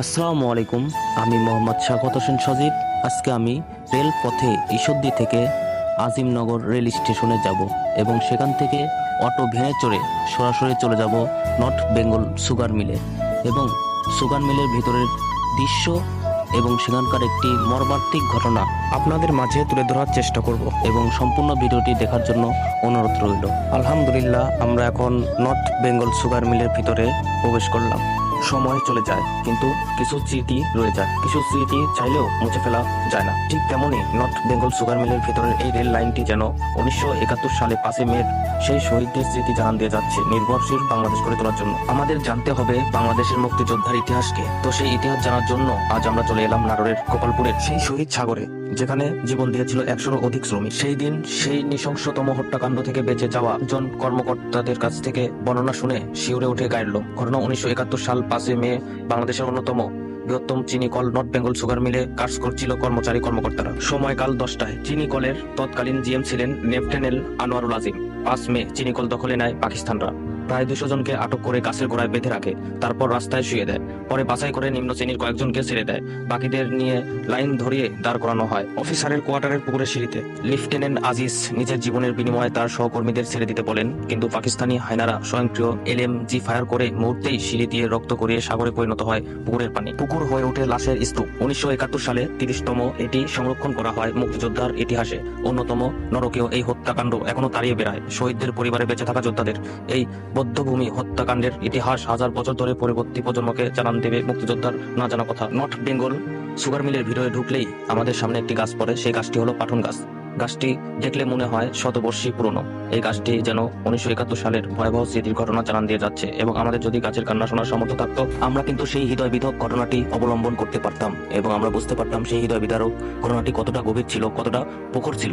আসসালামু আলাইকুম, আমি মোহাম্মদ স্বাগত হোসেন সজীব। আজকে আমি রেলপথে ঈশ্বরদী থেকে আজিমনগর রেল স্টেশনে যাব এবং সেখান থেকে অটো ভেঙে চড়ে সরাসরি চলে যাব নর্থ বেঙ্গল সুগার মিলে এবং সুগার মিলের ভিতরের দৃশ্য এবং সেখানকার একটি মর্মান্তিক ঘটনা আপনাদের মাঝে তুলে ধরার চেষ্টা করব এবং সম্পূর্ণ ভিডিওটি দেখার জন্য অনুরোধ রইল। আলহামদুলিল্লাহ, আমরা এখন নর্থ বেঙ্গল সুগার মিলের ভিতরে প্রবেশ করলাম। সময় চলে যায়, কিন্তু কিছু স্মৃতি রয়ে যায়। কিছু স্মৃতি চাইলেও মুছে ফেলা যায় না। ঠিক তেমনই নর্থ বেঙ্গল সুগার মিলের ভিতরের এই রেল লাইনটি যেন উনিশশো একাত্তর সালে পাঁচই মে সেই শহীদদের স্মৃতি জানান দিয়ে যাচ্ছে। নির্ভরশীল বাংলাদেশ গড়ে তোলার জন্য। আমাদের জানতে হবে বাংলাদেশের মুক্তিযোদ্ধার ইতিহাসকে। তো সেই ইতিহাস জানার জন্য আজ আমরা চলে এলাম নাটোরের গোপালপুরের সেই শহীদ সাগরে। যেখানে জীবন দিয়েছিল একশোরও অধিক শ্রমিক। সেই দিন সেই নৃশংসতম হত্যাকাণ্ড থেকে বেঁচে যাওয়া জন কর্মকর্তাদের কাছ থেকে বর্ণনা শুনে শিউরে উঠে লোক ঘটনা উনিশশো একাত্তর সাল পাঁচই মে বাংলাদেশের অন্যতম বৃহত্তম চিনি কল নর্থ বেঙ্গল সুগার মিলে কাজ করছিল কর্মচারী কর্মকর্তারা। সময়কাল দশটায় চিনি কলের তৎকালীন জিএম ছিলেন লেফটেন্যান্ট আনোয়ারুল আজিম। পাঁচ মে চিনি কল দখলে নেয় পাকিস্তানরা। প্রায় দুশো জনকে আটক করে গাছের গোড়ায় বেঁধে রাখে, তারপর রাস্তায় শুয়ে দেয়। পরে বাছাই করে নিম্ন শ্রেণির কয়েকজনকে ছেড়ে দেয়। বাকিদের নিয়ে লাইন ধরিয়ে দাঁড় করানো হয় অফিসারের কোয়ার্টারের পুকুরের সিঁড়িতে। লেফটেন্যান্ট আজিজ নিজের জীবনের বিনিময়ে তার সহকর্মীদের ছেড়ে দিতে বলেন, কিন্তু পাকিস্তানি হায়নারা স্বয়ংক্রিয় এলএমজি ফায়ার করে মুহূর্তেই সিঁড়ি দিয়ে রক্ত করিয়ে সাগরে পরিণত হয় পুকুরের পানি। পুকুর হয়ে ওঠে লাশের স্তূপ। উনিশশো একাত্তর সালে তিরিশতম এটি সংরক্ষণ করা হয় মুক্তিযোদ্ধার ইতিহাসে। অন্যতম নরকেও এই হত্যাকাণ্ড এখনও তাড়িয়ে বেড়ায়। শহীদদের পরিবারে বেঁচে থাকা যোদ্ধাদের এই বদ্ধভূমি হত্যাকাণ্ডের ইতিহাস হাজার বছর ধরে পরবর্তী প্রজন্মকে জানান দেবে মুক্তিযোদ্ধার না জানা কথা। নর্থ বেঙ্গল সুগার মিলের ভিতরে ঢুকলেই আমাদের সামনে একটি গাছ পড়ে, সেই গাছটি হলো পাঠন গাছ। গাছটি দেখলে মনে হয় শতবর্ষী পুরনো। এই গাছটি যেন উনিশশো একাত্তর সালের ভয়াবহ স্মৃতির ঘটনা জানান দিয়ে যাচ্ছে এবং আমাদের যদি গাছের কান্না শোনার সামর্থ্য থাকতো, আমরা কিন্তু সেই হৃদয় বিধক ঘটনাটি অবলম্বন করতে পারতাম এবং আমরা বুঝতে পারতাম সেই হৃদয় বিদারক ঘটনাটি কতটা গভীর ছিল, কতটা প্রখর ছিল।